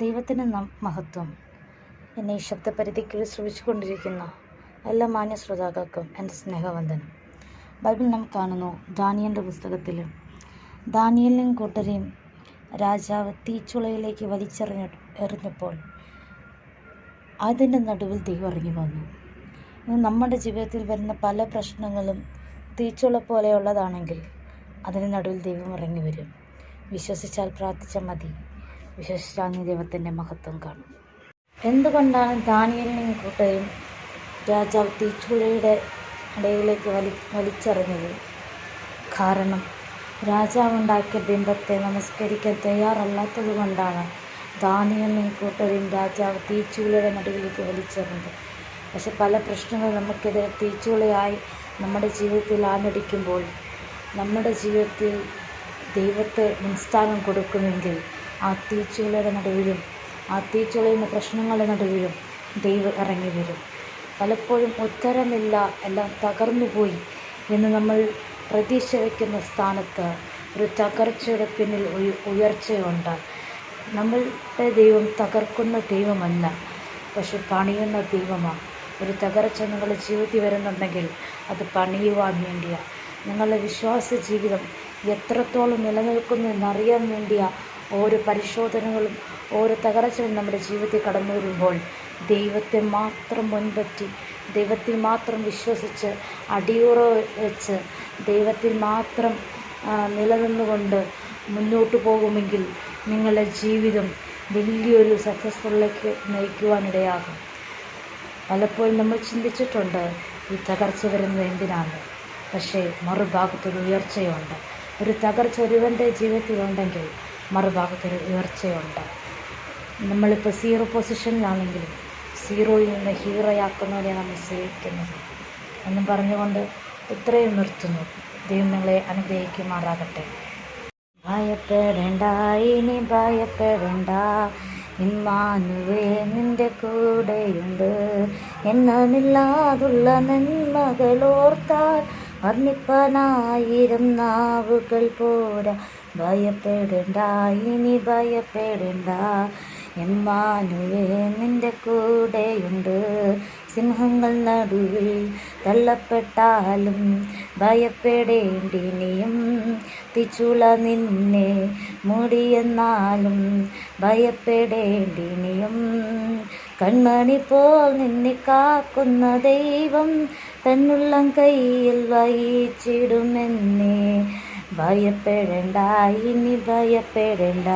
ദൈവത്തിന് നാം മഹത്വം. എന്നെ ഈ ശബ്ദപരിധിക്ക് ശ്രമിച്ചുകൊണ്ടിരിക്കുന്ന എല്ലാ മാന്യ ശ്രോതാക്കൾക്കും എന്റെ സ്നേഹവന്ദനം. ബൈബിൾ നാം കാണുന്നു ദാനിയലിന്റെ പുസ്തകത്തിൽ. ദാനിയലിനും കൂട്ടരെയും രാജാവ് തീച്ചുളയിലേക്ക് വലിച്ചെറിഞ്ഞ എറിഞ്ഞപ്പോൾ അതിന്റെ നടുവിൽ ദൈവം ഇറങ്ങി വന്നു. നമ്മുടെ ജീവിതത്തിൽ വരുന്ന പല പ്രശ്നങ്ങളും തീച്ചുള പോലെയുള്ളതാണെങ്കിൽ അതിന് നടുവിൽ ദൈവം ഇറങ്ങി വരും. വിശ്വസിച്ചാൽ പ്രാർത്ഥിച്ചാൽ മതി. വിശ്വസിച്ചാൽ നീ ദൈവത്തിന്റെ മഹത്വം കാണും. എന്തുകൊണ്ടാണ് ദാനിയലിനെയും കൂട്ടയും രാജാവ് തീച്ചുളയുടെ ഇടയിലേക്ക് വലി വലിച്ചെറിഞ്ഞത്? കാരണം രാജാവ് ഉണ്ടാക്കിയ ബിംബത്തെ നമസ്കരിക്കാൻ തയ്യാറല്ലാത്തത് കൊണ്ടാണ് ദാനിയലിനെയും കൂട്ടരെയും രാജാവ് തീച്ചുളയുടെ നടുവിലേക്ക് വലിച്ചെറിഞ്ഞത്. പക്ഷെ പല പ്രശ്നങ്ങളും നമുക്കെതിരെ തീച്ചുളയായി നമ്മുടെ ജീവിതത്തിൽ ആഞ്ഞടിക്കുമ്പോൾ നമ്മുടെ ജീവിതത്തിൽ ദൈവത്തെ മുൻസ്ഥാനം കൊടുക്കുമെങ്കിൽ ആ തീച്ചൂളയുടെ നടുവിലും ആ തീച്ചുളയുന്ന പ്രശ്നങ്ങളുടെ നടുവിലും ദൈവം ഇറങ്ങി വരും. പലപ്പോഴും ഉത്തരമില്ല എല്ലാം തകർന്നു പോയി എന്ന് നമ്മൾ പ്രതീക്ഷ വയ്ക്കുന്ന സ്ഥാനത്ത് ഒരു തകർച്ചയുടെ പിന്നിൽ ഒരു ഉയർച്ചയുണ്ട്. നമ്മളുടെ ദൈവം തകർക്കുന്ന ദൈവമല്ല പക്ഷെ പണിയുന്ന ദൈവമാണ് ഒരു തകർച്ച നിങ്ങളുടെ ജീവിതത്തിൽ വരുന്നുണ്ടെങ്കിൽ അത് പണിയുവാൻ വേണ്ടിയാണ് നിങ്ങളുടെ വിശ്വാസ ജീവിതം എത്രത്തോളം നിലനിൽക്കുന്നു എന്നറിയാൻ വേണ്ടിയാണ് ഓരോ പരിശോധനകളും ഓരോ തകർച്ചകളും നമ്മുടെ ജീവിതത്തിൽ കടന്നു വരുമ്പോൾ ദൈവത്തെ മാത്രം മുൻപറ്റി ദൈവത്തിൽ മാത്രം വിശ്വസിച്ച് അടിയുറ വെച്ച് ദൈവത്തിൽ മാത്രം നിലനിന്നുകൊണ്ട് മുന്നോട്ട് പോകുമെങ്കിൽ നിങ്ങളുടെ ജീവിതം വലിയൊരു സക്സസ്ഫുള്ളിലേക്ക് നയിക്കുവാനിടയാകും. പലപ്പോഴും നമ്മൾ ചിന്തിച്ചിട്ടുണ്ട് ഈ തകർച്ച വരുന്നത് എന്തിനാണ്? പക്ഷേ മറുഭാഗത്തൊരു ഉയർച്ചയുണ്ട്. ഒരു തകർച്ച ഒരുവന്റെ ജീവിതത്തിലുണ്ടെങ്കിൽ മറുഭാഗത്തൊരു ഉയർച്ചയുണ്ട്. നമ്മളിപ്പോൾ സീറോ പൊസിഷനിലാണെങ്കിലും സീറോയിൽ നിന്ന് ഹീറോയാക്കുന്നവരെ നമ്മൾ സ്നേഹിക്കുന്നത്. എന്നും പറഞ്ഞുകൊണ്ട് ഇത്രയും നിർത്തുന്നു. ദൈവം നിങ്ങളെ അനുഗ്രഹിക്കുമാറാകട്ടെ. ഭയപ്പെടേണ്ട ഇനി ഭയപ്പെടേണ്ട. ഇമ്മാനുവേ നിന്റെ കൂടെയുണ്ട്. എണ്ണമില്ലാതുള്ള നന്മകളോർത്താൽ വർണിപ്പനായിരം നാവുകൾ പോരാ. ഭയപ്പെടേണ്ട ഇനി ഭയപ്പെടേണ്ട. എമ്മാനുവേ നിന്റെ കൂടെയുണ്ട്. സിംഹങ്ങൾ നടുവിൽ തള്ളപ്പെട്ടാലും ഭയപ്പെടേണ്ടിനിയും തിച്ചുള നിന്നെ മൂടിയെന്നാലും ഭയപ്പെടേണ്ടിനിയും. കൺമണി പോൽ നിന്നെ കാക്കുന്ന ദൈവം തന്നുള്ളം കയ്യിൽ വഹിച്ചിടുമെന്നേ. ഭയപ്പെടേണ്ട ഇനി ഭയപ്പെടേണ്ട.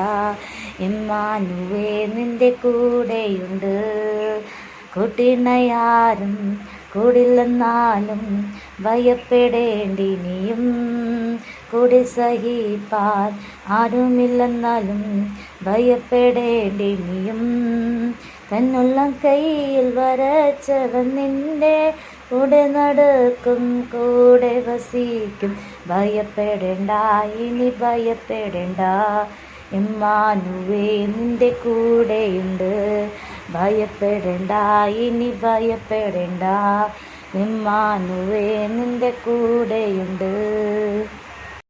ഇമ്മാനുവേ നിന്റെ കൂടെയുണ്ട്. കൂട്ടിണയാരും കൂടില്ലെന്നാലും ഭയപ്പെടേണ്ടി നീയും കൂടി സഹിപ്പാൻ ആരുമില്ലെന്നാലും ഭയപ്പെടേണ്ടി നീയും തന്നുള്ള കയ്യിൽ വരച്ചവൻ നിന്റെ കൂടെ നടക്കും കൂടെ വസിക്കും. ഭയപ്പെടേണ്ട ഇനി ഭയപ്പെടേണ്ട. എമ്മാനുവേ നിന്റെ കൂടെയുണ്ട്. ഭയപ്പെടേണ്ട ഇനി ഭയപ്പെടേണ്ട. എമ്മാനുവേ നിന്റെ കൂടെയുണ്ട്.